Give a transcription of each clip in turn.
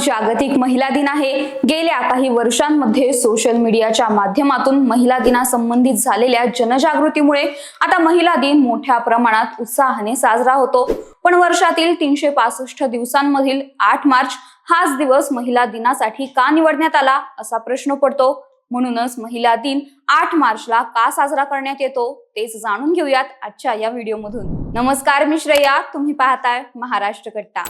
जागतिक महिला दिन आहे. गेल्या काही वर्षांमध्ये सोशल मीडियाच्या माध्यमातून महिला दिनासंबंधित झालेल्या जनजागृतीमुळे आता महिला दिन मोठ्या प्रमाणात उत्साहाने साजरा होतो. पण वर्षातील तीनशे पासष्ट दिवसांमधील आठ मार्च हाच दिवस महिला दिनासाठी का निवडण्यात आला असा प्रश्न पडतो. म्हणूनच महिला दिन आठ मार्चला का साजरा करण्यात येतो तेच जाणून घेऊयात आजच्या या व्हिडिओमधून. नमस्कार मी श्रेया. तुम्ही पाहताय महाराष्ट्र कट्टा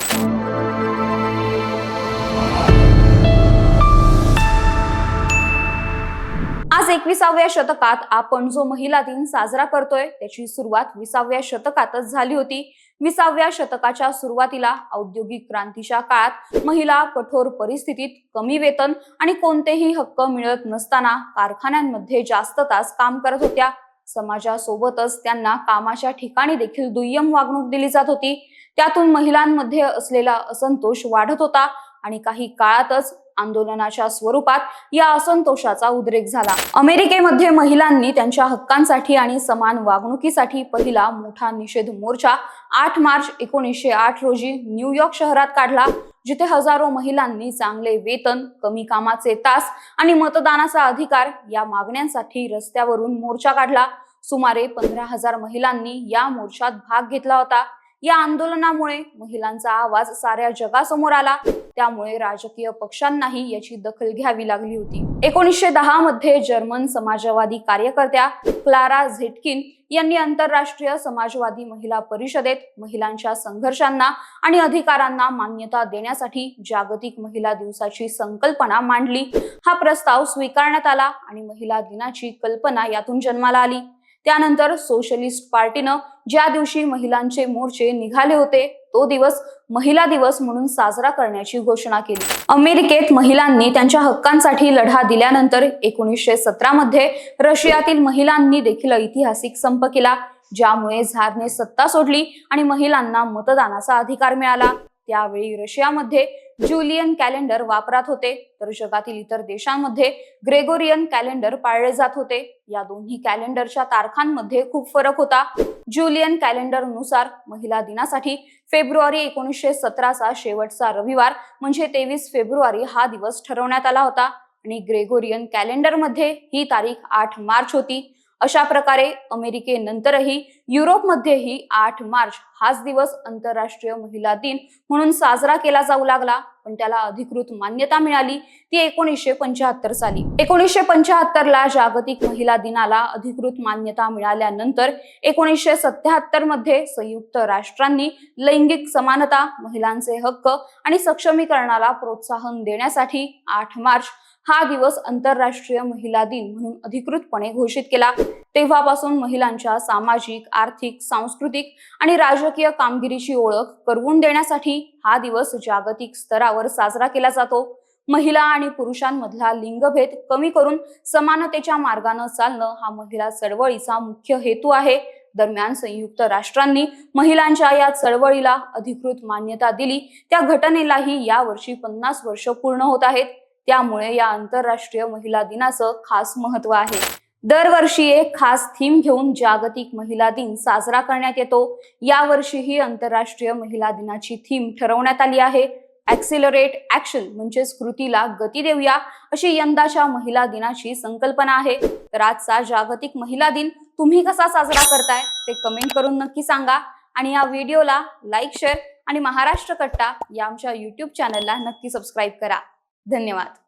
एकविसाव्या शतकात आपण जो महिला दिन साजरा करतोय त्याची सुरुवात विसाव्या शतकातच झाली होती. विसाव्या शतकाच्या सुरुवातीला औद्योगिक क्रांतीच्या काळात महिला कठोर परिस्थितीत कमी वेतन आणि कोणतेही हक्क मिळत नसताना कारखान्यांमध्ये जास्त तास काम करत होत्या. समाजासोबतच त्यांना कामाच्या ठिकाणी देखील दुय्यम वागणूक दिली जात होती. त्यातून महिलांमध्ये असलेला असंतोष वाढत होता. आणि काही काळातच आंदोलनाच्या स्वरूपात या असंतोषाचा उद्रेक झाला. अमेरिकेमध्ये महिलांनी त्यांच्या हक्कांसाठी आणि समान वागणुकीसाठी पहिला मोठा निषेध मोर्चा आठ मार्च एकोणीसशे आठ रोजी न्यूयॉर्क शहरात काढला जिथे हजारो महिलांनी चांगले वेतन कमी कामाचे तास आणि मतदानाचा अधिकार या मागण्यांसाठी रस्त्यावरून मोर्चा काढला. सुमारे पंधरा हजार महिलांनी या मोर्चात भाग घेतला होता. या आंदोलनामुळे महिलांचा आवाज साऱ्या जगासमोर आला. त्यामुळे राजकीय पक्षांनाही याची दखल घ्यावी लागली होती. एकोणीसशे दहा मध्ये जर्मन समाजवादी कार्यकर्त्या क्लारा झेटकिन यांनी आंतरराष्ट्रीय समाजवादी महिला परिषदेत महिलांच्या संघर्षांना आणि अधिकारांना मान्यता देण्यासाठी जागतिक महिला दिवसाची संकल्पना मांडली. हा प्रस्ताव स्वीकारण्यात आला आणि महिला दिनाची कल्पना यातून जन्माला आली. त्यानंतर सोशलिस्ट पार्टीनं ज्या दिवशी महिलांचे मोर्चे निघाले होते तो दिवस महिला दिवस म्हणून साजरा करण्याची घोषणा केली. अमेरिकेत महिलांनी त्यांच्या हक्कांसाठी लढा दिल्यानंतर एकोणीसशे सतरा मध्ये रशियातील महिलांनी देखील ऐतिहासिक संप केला ज्यामुळे झारने सत्ता सोडली आणि महिलांना मतदानाचा अधिकार मिळाला. त्यावेळी रशियामध्ये ज्युलियन कॅलेंडर वापरात होते. तर जगातील इतर देशांमध्ये ग्रेगोरियन कॅलेंडर पाळले जात होते. या दोन्ही कॅलेंडरच्या तारखांमध्ये खूप फरक होता. ज्युलियन कॅलेंडरनुसार महिला दिनासाठी फेब्रुवारी एकोणीसशे सतराचा शेवटचा रविवार म्हणजे तेवीस फेब्रुवारी हा दिवस ठरवण्यात आला होता. आणि ग्रेगोरियन कॅलेंडरमध्ये ही तारीख आठ मार्च होती. अशा प्रकारे अमेरिकेनंतरही युरोपमध्येही आठ मार्च हाच दिवस आंतरराष्ट्रीय महिला दिन म्हणून साजरा केला जाऊ लागला. पण त्याला अधिकृत मान्यता मिळाली. ती एकोणीसशे पंच्याहत्तर साली. एकोणीसशे पंच्याहत्तर ला जागतिक महिला दिनाला अधिकृत मान्यता मिळाल्यानंतर एकोणीसशे सत्याहत्तरमध्ये संयुक्त राष्ट्रांनी लैंगिक समानता महिलांचे हक्क आणि सक्षमीकरणाला प्रोत्साहन देण्यासाठी आठ मार्च हा दिवस आंतरराष्ट्रीय महिला दिन म्हणून अधिकृतपणे घोषित केला. तेव्हापासून महिलांच्या सामाजिक आर्थिक सांस्कृतिक आणि राजकीय कामगिरीची ओळख करवून देण्यासाठी हा दिवस जागतिक स्तरावर साजरा केला जातो. महिला आणि पुरुषांमधला लिंगभेद कमी करून समानतेच्या मार्गानं चालणं हा महिला चळवळीचा मुख्य हेतू आहे. दरम्यान संयुक्त राष्ट्रांनी महिलांच्या या चळवळीला अधिकृत मान्यता दिली. त्या घटनेलाही यावर्षी पन्नास वर्ष पूर्ण होत आहेत. त्यामुळे या आंतरराष्ट्रीय महिला दिनाचं खास महत्त्व आहे. दरवर्षी एक खास थीम घेऊन जागतिक महिला दिन साजरा करण्यात येतो. यावर्षीही आंतरराष्ट्रीय महिला दिनाची थीम ठरवण्यात आली आहे. ऍक्सिलरेट ऍक्शन म्हणजेच कृतीला गती देऊया अशी यंदाच्या महिला दिनाची संकल्पना आहे. तर आजचा जागतिक महिला दिन तुम्ही कसा साजरा करताय ते कमेंट करून नक्की सांगा. आणि या व्हिडिओला लाईक शेअर आणि महाराष्ट्र कट्टा या आमच्या युट्यूब चॅनलला नक्की सबस्क्राईब करा. धन्यवाद.